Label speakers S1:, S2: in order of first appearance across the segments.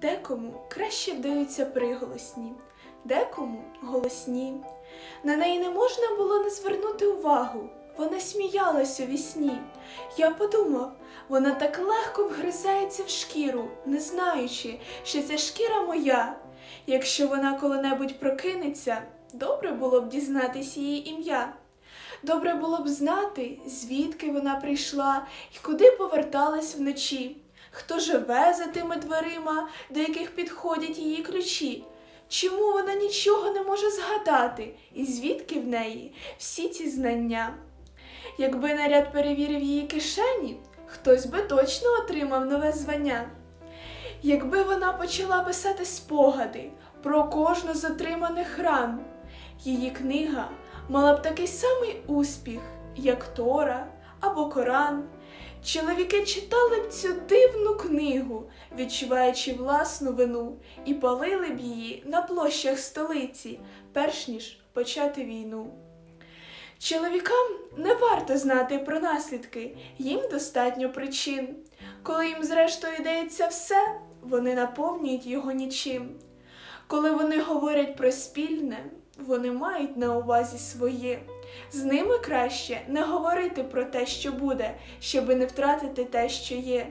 S1: Декому краще вдаються приголосні, декому голосні. На неї не можна було не звернути увагу. Вона сміялась у вісні. Я подумав, вона так легко вгризається в шкіру, не знаючи, що ця шкіра моя. Якщо вона коли-небудь прокинеться, добре було б дізнатись її ім'я. Добре було б знати, звідки вона прийшла і куди поверталась вночі, хто живе за тими дверима, до яких підходять її ключі. Чому вона нічого не може згадати, і звідки в неї всі ці знання? Якби наряд перевірив її кишені, хтось би точно отримав нове звання. Якби вона почала писати спогади про кожну з отриманих ран, її книга мала б такий самий успіх, як Тора або Коран. Чоловіки читали б цю дивну книгу, відчуваючи власну вину, і палили б її на площах столиці, перш ніж почати війну. Чоловікам не варто знати про наслідки, їм достатньо причин. Коли їм зрештою йдеться все, вони наповнюють його нічим. Коли вони говорять про спільне, вони мають на увазі своє. З ними краще не говорити про те, що буде, щоби не втратити те, що є.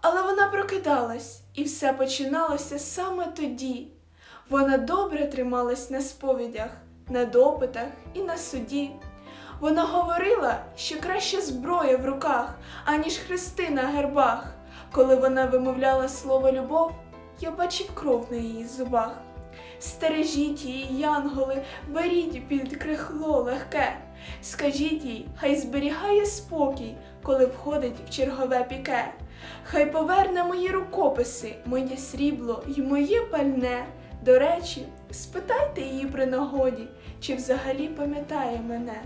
S1: Але вона прокидалась, і все починалося саме тоді. Вона добре трималась на сповідях, на допитах і на суді. Вона говорила, що краще зброя в руках, аніж хрести на гербах. Коли вона вимовляла слово любов, я бачив кров на її зубах. Стережіть її, янголи, беріть під крихло легке. Скажіть їй, хай зберігає спокій, коли входить в чергове піке. Хай поверне мої рукописи, моє срібло й моє пальне. До речі, спитайте її при нагоді, чи взагалі пам'ятає мене.